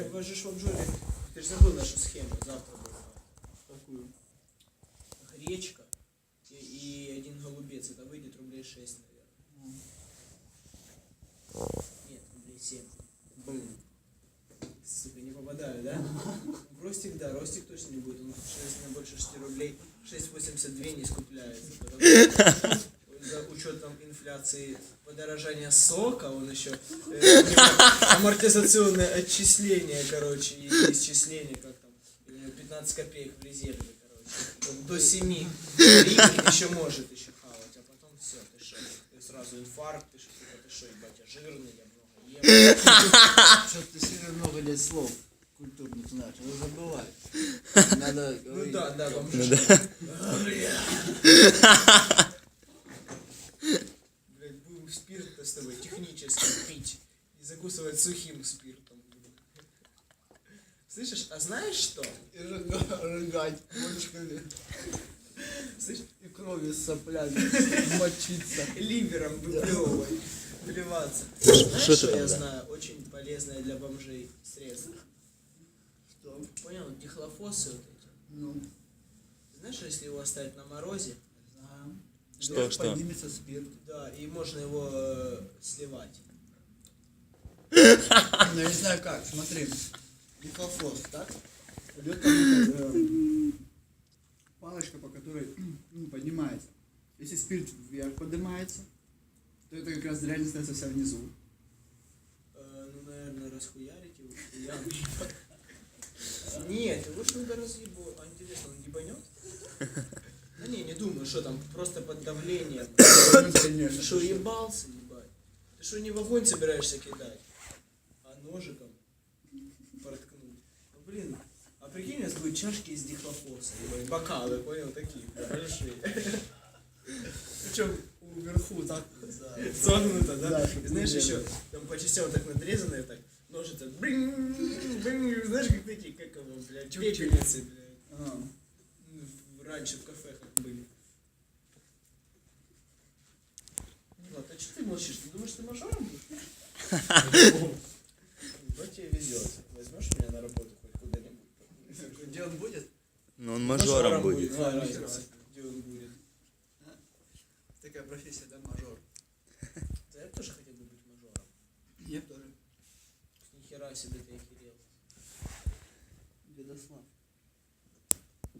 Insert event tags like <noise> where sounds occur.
Я ввожу в обжоре. Ты же забыл нашу схему завтра. Какую? Гречка и, и один голубец. Это выйдет рублей 6, наверное. Нет, рублей 7. Блин. Сука, не попадаю, да? Ростик, да, Ростик точно не будет. Он 6 на больше 6 рублей. 6,82 не скупляется. Что учетом инфляции подорожания сока, он еще э, <laughs> амортизационное отчисление, короче, и исчисление, как там, и у него 15 копеек в резерве, короче. До 7 гривен еще может еще хавать, а потом все, ты шо, ты сразу инфаркт, ты что, ты шо, ебать, я жирный, я много ем. <laughs> Что ты сильно много лет слов культурных знаешь, вы забываешь. Надо Ну говорить. да, да, как- бомжи. <laughs> закусывать сухим спиртом. Слышишь, а знаешь что? И рыга- рыгать кончиками. Слышь, И кровью соплями мочиться. ливером выплевывать, плеваться. Знаешь, что я знаю? Очень полезное для бомжей средство. Что? Понял, дихлофосы вот эти. Ну, Знаешь, если его оставить на морозе. Что, что? Поднимется спирт. да, и можно его э, сливать. <laughs> Ну, я не знаю как, смотри. Дихлофос, так? Идет э, палочка, по которой <clears throat> ну, поднимается. Если спирт вверх поднимается, то это как раз дрянь остается вся внизу. Э, ну, наверное, расхуярить его. Я... <laughs> Нет, его ж надо разъебу. А интересно, он ебанет? Да не, не думаю, что там, просто под давлением. <clears throat> Ты что, ебался, ебать? Ты что, не в огонь собираешься кидать? Ножиком проткнуть? Ну, блин, а прикинь, у нас будут чашки из дихлофоса, бокалы, понял, такие, большие. <laughs> Причем вверху так согнуто, да? Да, И знаешь, еще там по частям так надрезанные, так, ножицы, бринь, бринь, знаешь, как такие, как его, блядь, пепельницы, блядь. А, Ну, Раньше в кафе как были. Влад, а что ты молчишь? Ты думаешь, ты мажором будешь? <laughs> Ну он мажором будет. Какая А, разница, где он будет? Такая профессия, да, мажор. Да я тоже хотел бы быть мажором. Я тоже. Ни хера себе ты охерел. Дедослав.